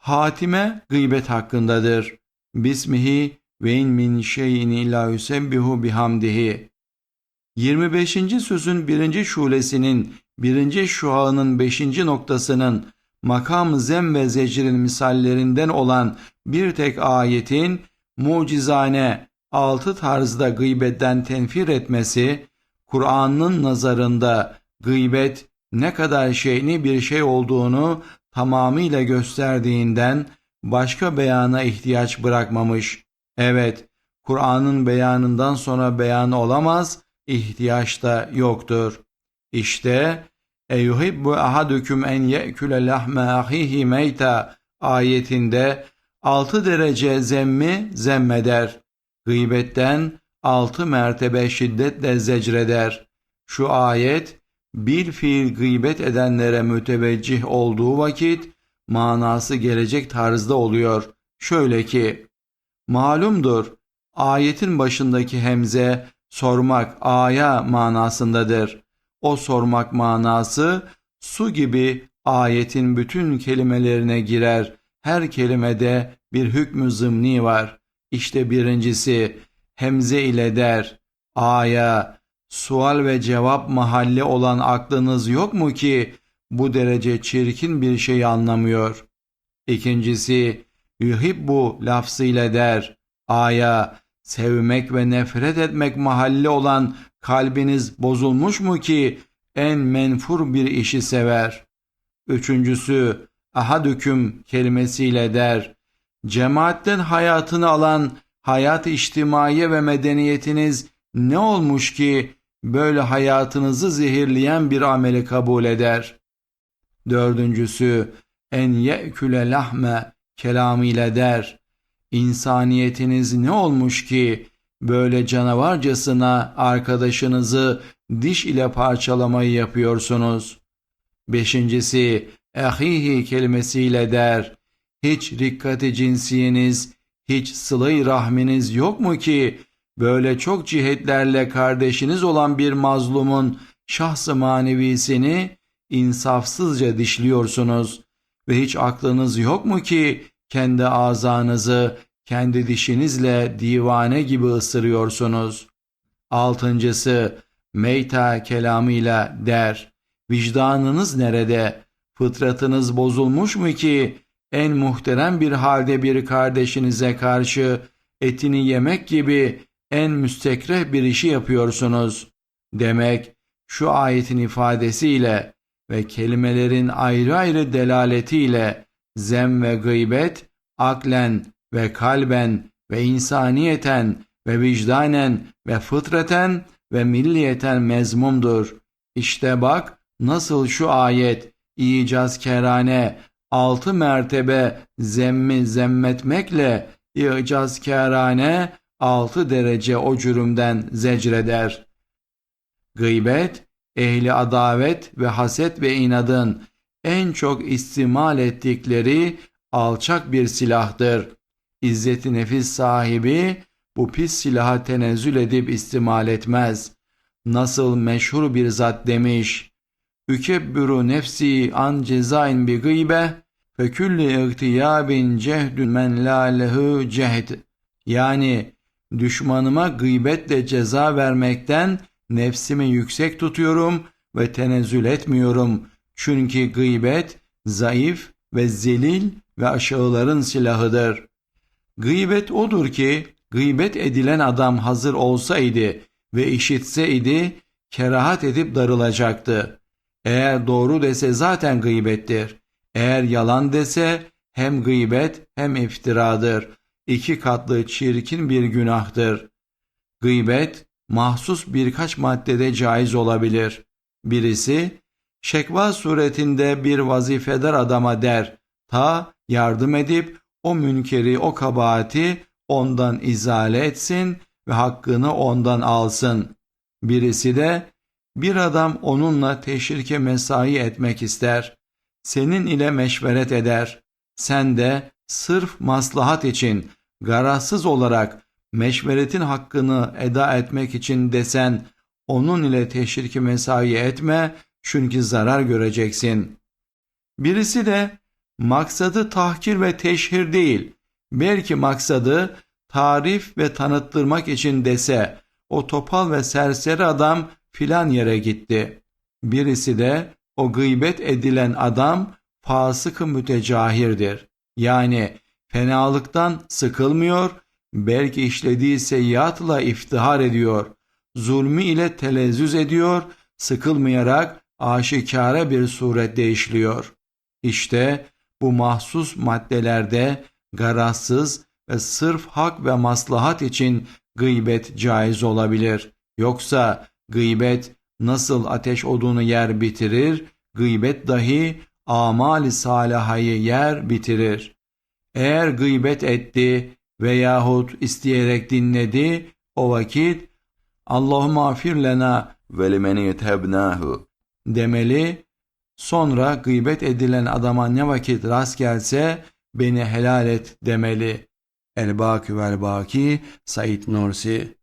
Hatime gıybet hakkındadır. Bismihi ve in min şeyin illa yusebbihu bihamdihi. 25. sözün birinci şulesinin birinci şuağının beşinci noktasının makam zem ve zecrin misallerinden olan bir tek ayetin mucizane altı tarzda gıybetten tenfir etmesi, Kur'an'ın nazarında gıybet ne kadar şeyni bir şey olduğunu tamamıyla gösterdiğinden başka beyana ihtiyaç bırakmamış. Evet, Kur'an'ın beyanından sonra beyan olamaz, ihtiyaç da yoktur. İşte Eyuhibbu ahadüküm en ye'küle lahme ahihi meyta ayetinde altı derece zemmi zemmeder. Gıybetten altı mertebe şiddetle zecreder. Şu ayet bir fiil gıybet edenlere müteveccih olduğu vakit manası gelecek tarzda oluyor. Şöyle ki, malumdur ayetin başındaki hemze sormak aya manasındadır. O sormak manası su gibi ayetin bütün kelimelerine girer. Her kelimede bir hükmü zımni var. İşte birincisi hemze ile der. Aya, sual ve cevap mahalli olan aklınız yok mu ki bu derece çirkin bir şey anlamıyor? İkincisi, yuhibbu lafzıyla der. Aya, sevmek ve nefret etmek mahalli olan kalbiniz bozulmuş mu ki en menfur bir işi sever? Üçüncüsü, ahadüküm kelimesiyle der. Cemaatten hayatını alan hayat içtimaiye ve medeniyetiniz ne olmuş ki böyle hayatınızı zehirleyen bir ameli kabul eder. Dördüncüsü en ye'küle lahme kelamıyla der. İnsaniyetiniz ne olmuş ki böyle canavarcasına arkadaşınızı diş ile parçalamayı yapıyorsunuz. Beşincisi ehihi kelimesiyle der. Hiç rikkati cinsiyeniz, hiç sıla rahminiz yok mu ki böyle çok cihetlerle kardeşiniz olan bir mazlumun şahsı manevisini insafsızca dişliyorsunuz ve hiç aklınız yok mu ki kendi azanızı kendi dişinizle divane gibi ısırıyorsunuz. Altıncısı meyta kelamıyla der. Vicdanınız nerede? Fıtratınız bozulmuş mu ki en muhterem bir halde bir kardeşinize karşı etini yemek gibi en müstekreh bir işi yapıyorsunuz. Demek şu ayetin ifadesiyle ve kelimelerin ayrı ayrı delaletiyle zem ve gıybet aklen ve kalben ve insaniyeten ve vicdanen ve fıtraten ve milliyeten mezmumdur. İşte bak nasıl şu ayet icazkerane altı mertebe zemmi zemmetmekle icazkerane altı derece o cürümden zecreder. Gıybet, ehli adavet ve haset ve inadın en çok istimal ettikleri alçak bir silahtır. İzzeti nefis sahibi bu pis silaha tenezzül edip istimal etmez. Nasıl meşhur bir zat demiş, Ükebbürü nefsi an cezain bi gıybe fe külli ihtiyabin cehdün men la lehu cehd. Yani düşmanıma gıybetle ceza vermekten nefsimi yüksek tutuyorum ve tenezzül etmiyorum. Çünkü gıybet zayıf ve zelil ve aşağıların silahıdır. Gıybet odur ki gıybet edilen adam hazır olsaydı ve işitseydi kerahat edip darılacaktı. Eğer doğru dese zaten gıybettir. Eğer yalan dese hem gıybet hem iftiradır. İki katlı çirkin bir günahtır. Gıybet mahsus birkaç maddede caiz olabilir. Birisi şekva suretinde bir vazifedar adama der ta yardım edip o münkeri o kabahati ondan izale etsin ve hakkını ondan alsın. Birisi de bir adam onunla teşrike mesai etmek ister. Senin ile meşveret eder. Sen de sırf maslahat için garazsız olarak meşveretin hakkını eda etmek için desen onun ile teşriki mesai etme çünkü zarar göreceksin. Birisi de Maksadı tahkir ve teşhir değil. Belki maksadı tarif ve tanıttırmak için dese o topal ve serseri adam filan yere gitti. Birisi de o gıybet edilen adam fasık-ı mütecahirdir. Yani fenalıktan sıkılmıyor, belki işlediği seyyiatla iftihar ediyor, zulmü ile telezzüz ediyor, sıkılmayarak aşikare bir surette işliyor. İşte bu mahsus maddelerde garazsız ve sırf hak ve maslahat için gıybet caiz olabilir. Yoksa gıybet nasıl ateş odunu yer bitirir, gıybet dahi amali salihayı yer bitirir. Eğer gıybet etti veyahut isteyerek dinledi, o vakit Allahümme afir lena ve limeni yetebnahu demeli. Sonra gıybet edilen adama ne vakit rast gelse beni helal et demeli. El Baki vel Baki Said Nursi